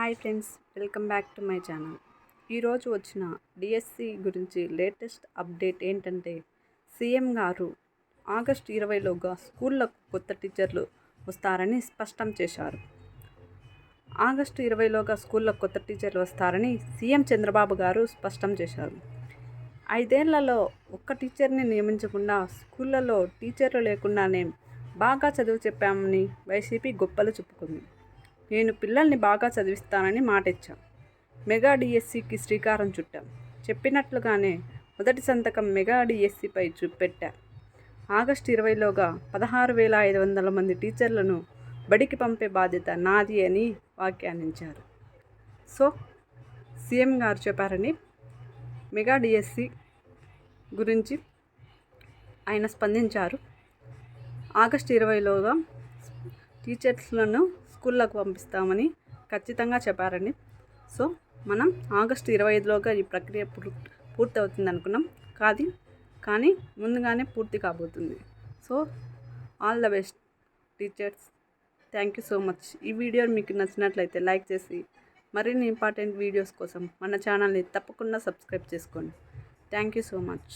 Hi friends welcome back to my channel. ఈరోజు వచ్చిన DSC గురించి లేటెస్ట్ అప్డేట్ ఏంటంటే సీఎం గారు ఆగస్టు ఇరవైలోగా స్కూళ్ళకు కొత్త టీచర్లు వస్తారని స్పష్టం చేశారు. ఆగస్టు ఇరవైలోగా స్కూళ్ళకు కొత్త టీచర్లు వస్తారని సీఎం చంద్రబాబు గారు స్పష్టం చేశారు. ఐదేళ్ళలో ఒక్క టీచర్ని నియమించకుండా స్కూళ్ళలో టీచర్లు లేకుండానే బాగా చదువు చెప్పామని వైసీపీ గొప్పలు చెప్పుకుంది. నేను పిల్లల్ని బాగా చదివిస్తానని మాట ఇచ్చాం మెగా డిఎస్సికి శ్రీకారం చుట్టాం. చెప్పినట్లుగానే మొదటి సంతకం మెగా డిఎస్సిపై చూపెట్టా. ఆగస్టు ఇరవైలోగా పదహారు వేల ఐదు వందల మంది టీచర్లను బడికి పంపే బాధ్యత నాది అని వ్యాఖ్యానించారు. సో సీఎం గారు చెప్పారని మెగా డిఎస్సి గురించి ఆయన స్పందించారు. ఆగస్టు ఇరవైలోగా టీచర్స్లను స్కూళ్ళకు పంపిస్తామని ఖచ్చితంగా చెప్పారండి. సో మనం ఆగస్టు ఇరవై ఐదులోగా ఈ ప్రక్రియ పూర్తి అవుతుంది అనుకున్నాం. కాదు కానీ ముందుగానే పూర్తి కాబోతుంది. So all the best teachers thank you so much ఈ వీడియో మీకు నచ్చినట్లయితే లైక్ చేసి మరిన్ని ఇంపార్టెంట్ వీడియోస్ కోసం మన ఛానల్ని తప్పకుండా సబ్స్క్రైబ్ చేసుకోండి. Thank you so much